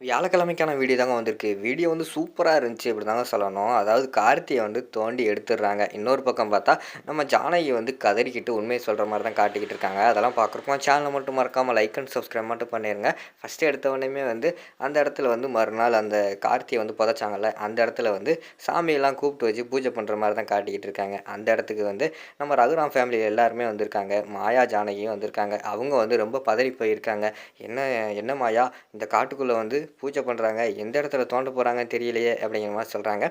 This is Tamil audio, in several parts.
வியாழக்கிழமைக்கான வீடியோ தாங்க வந்திருக்கு. வீடியோ வந்து சூப்பராக இருந்துச்சு இப்படி தாங்க சொல்லணும். அதாவது கார்த்தியை வந்து தோண்டி எடுத்துடுறாங்க. இன்னொரு பக்கம் பார்த்தா நம்ம ஜானகி வந்து கதறிக்கிட்டு உண்மையை சொல்கிற மாதிரி தான் காட்டிக்கிட்டு இருக்காங்க. அதெல்லாம் பார்க்குறப்போ சேனலை மட்டும் மறக்காமல் லைக் அண்ட் சப்ஸ்கிரைப் மட்டும் பண்ணிடுங்க ஃபஸ்ட்டு எடுத்த உடனே வந்து அந்த இடத்துல வந்து மறுநாள் அந்த கார்த்தியை வந்து புதைச்சாங்கல்ல அந்த இடத்துல வந்து சாமியெல்லாம் கூப்பிட்டு வச்சு பூஜை பண்ணுற மாதிரி தான் காட்டிக்கிட்டு இருக்காங்க. அந்த இடத்துக்கு வந்து நம்ம ரகுராம் ஃபேமிலி எல்லாருமே வந்திருக்காங்க. மாயா ஜானகியும் வந்திருக்காங்க. அவங்க வந்து ரொம்ப பதறி போயிருக்காங்க. என்ன என்ன மாயா? இந்த காட்டுக்குள்ளே வந்து பூஜை பண்ணுறாங்க எந்த இடத்துல தோண்ட போகிறாங்கன்னு தெரியலையே அப்படிங்கிற மாதிரி சொல்கிறாங்க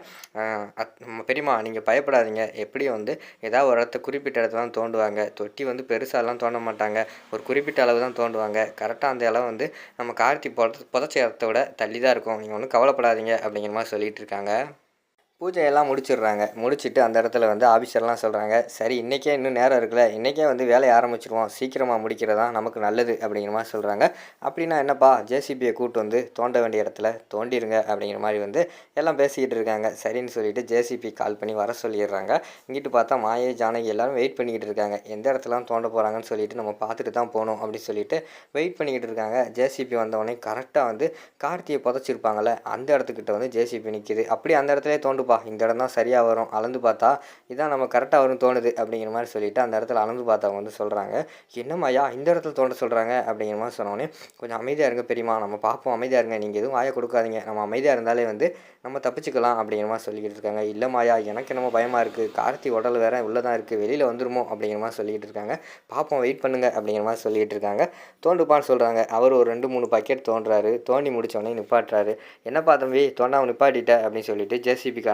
நம்ம பெரியம்மா நீங்கள் பயப்படாதீங்க. எப்படியும் வந்து ஏதாவது ஒரு இடத்த குறிப்பிட்ட இடத்துல தான் தோண்டுவாங்க. தொட்டி வந்து பெருசாலாம் தோண்ட மாட்டாங்க. ஒரு குறிப்பிட்ட அளவு தான் தோண்டுவாங்க. கரெக்டாக அந்த அளவு வந்து நம்ம கார்த்தி புத புதைச்ச இடத்த விட தள்ளி தான் இருக்கும். நீங்கள் ஒன்றும் கவலைப்படாதீங்க அப்படிங்கிற மாதிரி சொல்லிகிட்டு இருக்காங்க. பூஜையெல்லாம் முடிச்சிடுறாங்க. முடிச்சுட்டு அந்த இடத்துல வந்து ஆஃபீஸர்லாம் சொல்கிறாங்க சரி இன்றைக்கே இன்னும் நேரம் இருக்குல்ல இன்றைக்கே வந்து வேலையை ஆரம்பிச்சிருவோம் சீக்கிரமாக முடிக்கிறதா நமக்கு நல்லது அப்படிங்கிற மாதிரி சொல்கிறாங்க அப்படின்னா என்னப்பா ஜேசிபியை கூட்டு வந்து தோண்ட வேண்டிய இடத்துல தோண்டிடுங்க அப்படிங்கிற மாதிரி வந்து எல்லாம் பேசிக்கிட்டு இருக்காங்க. சரின்னு சொல்லிட்டு ஜேசிபி கால் பண்ணி வர சொல்லிடுறாங்க. இங்கிட்டு பார்த்தா மாயை ஜானகி எல்லோரும் வெயிட் பண்ணிக்கிட்டு இருக்காங்க. எந்த இடத்துலாம் தோண்ட போகிறாங்கன்னு சொல்லிட்டு நம்ம பார்த்துட்டு தான் போகணும் அப்படின்னு சொல்லிட்டு வெயிட் பண்ணிக்கிட்டு இருக்காங்க. ஜேசிபி வந்தவொடனே கரெக்டாக வந்து கார்த்தியை புதைச்சிருப்பாங்கள்ல அந்த இடத்துக்கிட்ட வந்து ஜேசிபி நிற்கிது அப்படி அந்த இடத்துல தோண்டுப்பா இந்த இடம் தான் சரியாக வரும் அளந்து பார்த்தா இதான் நம்ம கரெக்டாக வரும் தோணுது அப்படிங்கிற மாதிரி சொல்லிவிட்டு அந்த இடத்துல அளந்து பார்த்தவங்க வந்து சொல்கிறாங்க என்னம்மாயா இந்த இடத்துல தோண்ட சொல்கிறாங்க அப்படிங்கிற மாதிரி சொன்னோடனே கொஞ்சம் அமைதியாக இருங்க பெரியமா நம்ம பார்ப்போம் அமைதியாக இருங்க நீங்கள் எதுவும் வாயை கொடுக்காதீங்க நம்ம அமைதியாக இருந்தாலே வந்து நம்ம தப்பிச்சுக்கலாம் அப்படிங்கிற மாதிரி சொல்லிக்கிட்டு இருக்காங்க. இல்லைம்மாயா எனக்கு என்னமோ பயமாக இருக்குது கார்த்தி உடல் வேறு உள்ளே தான் இருக்குது வெளியில் வந்துருமோ அப்படிங்கிற மாதிரி சொல்லிக்கிட்டு இருக்காங்க. பார்ப்போம் வெயிட் பண்ணுங்க அப்படிங்கிற மாதிரி சொல்லிக்கிட்டு இருக்காங்க. தோண்டுப்பான்னு சொல்கிறாங்க அவர் ஒரு ரெண்டு மூணு பக்கெட் தோன்றாரு தோண்டி முடித்தோடனே நிப்பாட்டுறாரு. என்னப்பா தம்பி தோண்டாமல் நிப்பாட்டிட்ட அப்படின்னு சொல்லிட்டு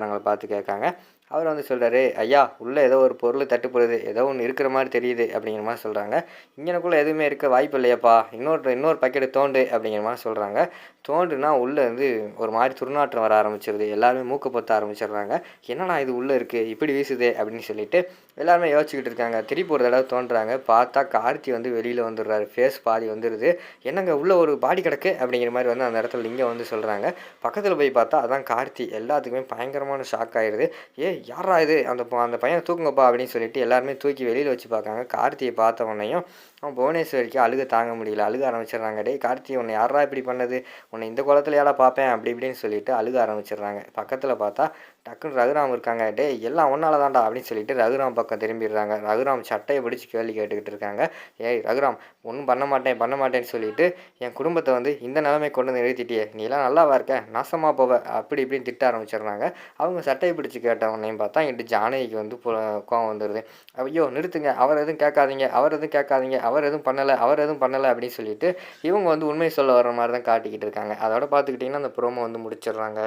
ஜேசிபிக்காரங்களை பார்த்து கேட்காங்க. அவர் வந்து சொல்கிறாரு ஐயா உள்ளே ஏதோ ஒரு பொருள் தட்டுப்படுது. ஏதோ ஒன்று இருக்கிற மாதிரி தெரியுது அப்படிங்கிற மாதிரி சொல்கிறாங்க இங்கனக்குள்ளே எதுவுமே இருக்க வாய்ப்பு இல்லையாப்பா. இன்னொரு இன்னொரு பக்கெட்டு தோண்டு அப்படிங்கிற மாதிரி சொல்கிறாங்க தோண்டுனா உள்ளே வந்து ஒரு மாதிரி துர்நாற்றம் வர ஆரம்பிச்சிருது. எல்லாருமே மூக்கு பொத்த ஆரம்பிச்சிடுறாங்க. என்னடா இது உள்ளே இருக்குது இப்படி வீசுது அப்படின்னு சொல்லிட்டு எல்லாருமே யோசிச்சுக்கிட்டு இருக்காங்க. திருப்பி ஒரு தடவை தோன்றுறாங்க பார்த்தா கார்த்தி வந்து வெளியில் வந்துடுறாரு. ஃபேஸ் பாதி வந்துடுது என்னங்க உள்ளே ஒரு பாடி கிடக்கு? அப்படிங்கிற மாதிரி வந்து அந்த இடத்துல இங்கே வந்து சொல்கிறாங்க பக்கத்தில் போய் பார்த்தா அதான் கார்த்தி. எல்லாத்துக்குமே பயங்கரமாக பயங்கரமான ஷாக் ஆயிடுது ஏ யாரா இது? அந்த அந்த பையனை தூக்குங்கப்பா அப்படின்னு சொல்லிட்டு எல்லாருமே தூக்கி வெளியில் வச்சு பார்க்காங்க கார்த்தியை பார்த்த உடனேயும் அவன் புவனேஸ்வரிக்கு அழுக தாங்க முடியல. அழுக ஆரம்பிச்சிடுறாங்க. டே கார்த்தி உன்னை யாரா இப்படி பண்ணது? உன்னை இந்த குளத்துல யாரா பார்ப்பேன்? அப்படி இப்படின்னு சொல்லிட்டு அழுக ஆரம்பிச்சிடுறாங்க. பக்கத்தில் பார்த்தா டக்குன்னு ரகுராம் இருக்காங்க. டே எல்லாம் ஒன்றால் தான்டா அப்படின்னு சொல்லிட்டு ரகுராம் பக்கம் திரும்பிடுறாங்க. ரகுராம் சட்டையை பிடிச்சி கேள்வி கேட்டுக்கிட்டு இருக்காங்க. ஏய் ரகுராம் ஒன்றும் பண்ண மாட்டேன் பண்ண மாட்டேன்னு சொல்லிட்டு என் குடும்பத்தை வந்து இந்த நிலைமை கொண்டு வந்து நிறுத்திட்டியே. நீ எல்லாம் நல்லாவா இருக்க? நாசமாக போவ. அப்படி இப்படின்னு திட்ட ஆரம்பிச்சிடுறாங்க. அவங்க சட்டையை பிடிச்சி கேட்டவனையும் பார்த்தா என்கிட்ட ஜானகிக்கு வந்து கோவம் வந்துடுது ஐயோ நிறுத்துங்க. அவர் எதுவும் கேட்காதீங்க. அவர் எதுவும் கேட்காதீங்க. அவர் எதுவும் பண்ணலை. அவர் எதுவும் பண்ணலை. அப்படின்னு சொல்லிட்டு இவங்க வந்து உண்மையை சொல்ல வர மாதிரி தான் காட்டிக்கிட்டு இருக்காங்க. அதோட பார்த்துக்கிட்டிங்கன்னா அந்த ப்ரோமோ வந்து முடிச்சிடுறாங்க.